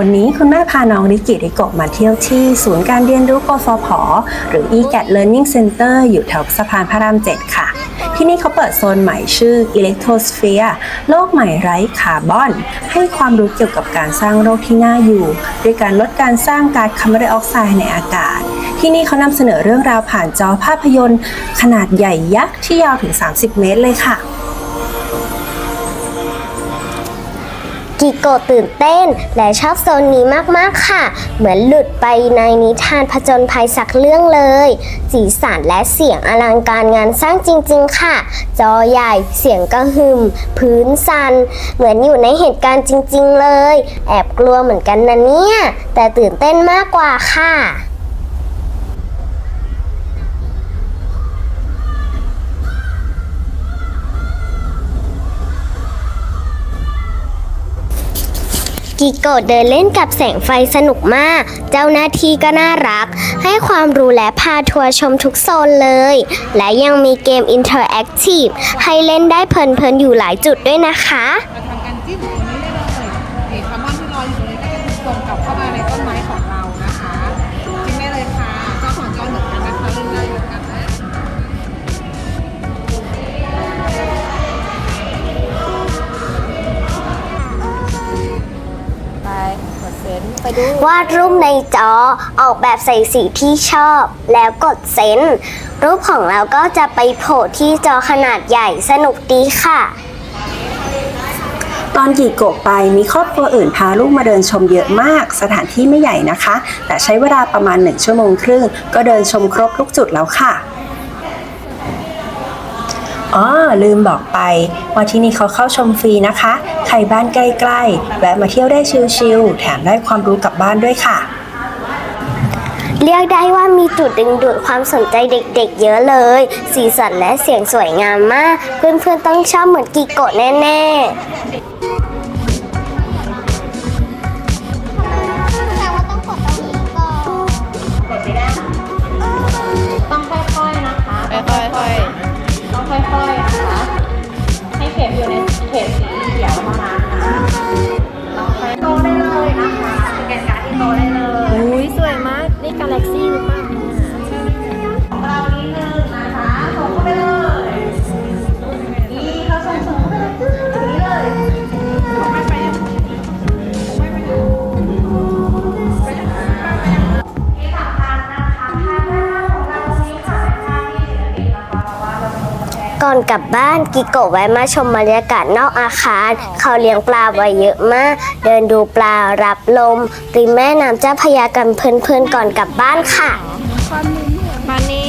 วันนี้คุณแม่พาน้องริกิริโกมาเที่ยวที่ศูนย์การเรียนรู้กฟผ หรือ eGAT Learning Center อยู่แถวสะพานพระราม 7 ค่ะ ที่นี่เขาเปิดโซนใหม่ชื่อ Electrosphere โลกใหม่ไร้คาร์บอน ให้ความรู้เกี่ยวกับการสร้างโลกที่น่าอยู่ ด้วยการลดการสร้างก๊าซคาร์บอนไดออกไซด์ในอากาศ ที่นี่เขานำเสนอเรื่องราวผ่านจอภาพยนตร์ ขนาดใหญ่ยักษ์ที่ยาวถึง 30 เมตรเลยค่ะ กิโกตื่นเต้น และชอบโซนนี้มากๆค่ะ เหมือนหลุดไปในนิทานผจญภัยสักเรื่องเลย สีสันและเสียงอลังการงานสร้างจริง ๆ ค่ะ จอใหญ่เสียงกระหึ่ม พื้นสัน เหมือนอยู่ในเหตุการณ์จริง ๆ เลย แอบกลัวเหมือนกันนะเนี่ย แต่ตื่นเต้นมากกว่าค่ะ กิโกะเดินเล่นกับแสงไฟสนุกมาก เจ้าหน้าที่ก็น่ารัก ให้ความรู้และพาทัวร์ชมทุกโซนเลย และยังมีเกมอินเทอร์แอคทีฟให้เล่นได้เพลินๆอยู่หลายจุดด้วยนะคะ ไปดู วาดรูปในจอออกแบบใส่สีที่ชอบ แล้วกดเซ็นรูปของเราก็จะไปโผล่ที่จอขนาดใหญ่สนุกดีค่ะ ตอนกี่โกะไปมีครอบครัวอื่นพาลูกมาเดินชมเยอะมาก สถานที่ไม่ใหญ่นะคะ แต่ใช้เวลาประมาณ 1 ชั่วโมงครึ่ง ก็เดินชมครบทุกจุดแล้วค่ะ อ๋อลืมบอกไปว่าที่นี่เขาเข้าชมฟรีนะคะ ใครบ้านใกล้ๆแวะมาเที่ยวได้ชิลๆแถมได้ความรู้กลับบ้านด้วยค่ะ เรียกได้ว่ามีจุดดึงดูดความสนใจเด็กๆ เยอะเลย สีสันและเสียงสวยงามมาก เพื่อนๆต้องชอบเหมือนกิโกะแน่ๆ ก่อนกลับบ้านกิโกะแวะมาชมบรรยากาศนอกอาคาร เขาเลี้ยงปลาไว้เยอะมาก เดินดูปลารับลมริมแม่น้ำเจ้าพระยากันเพลินๆก่อนกลับบ้านค่ะ มานี่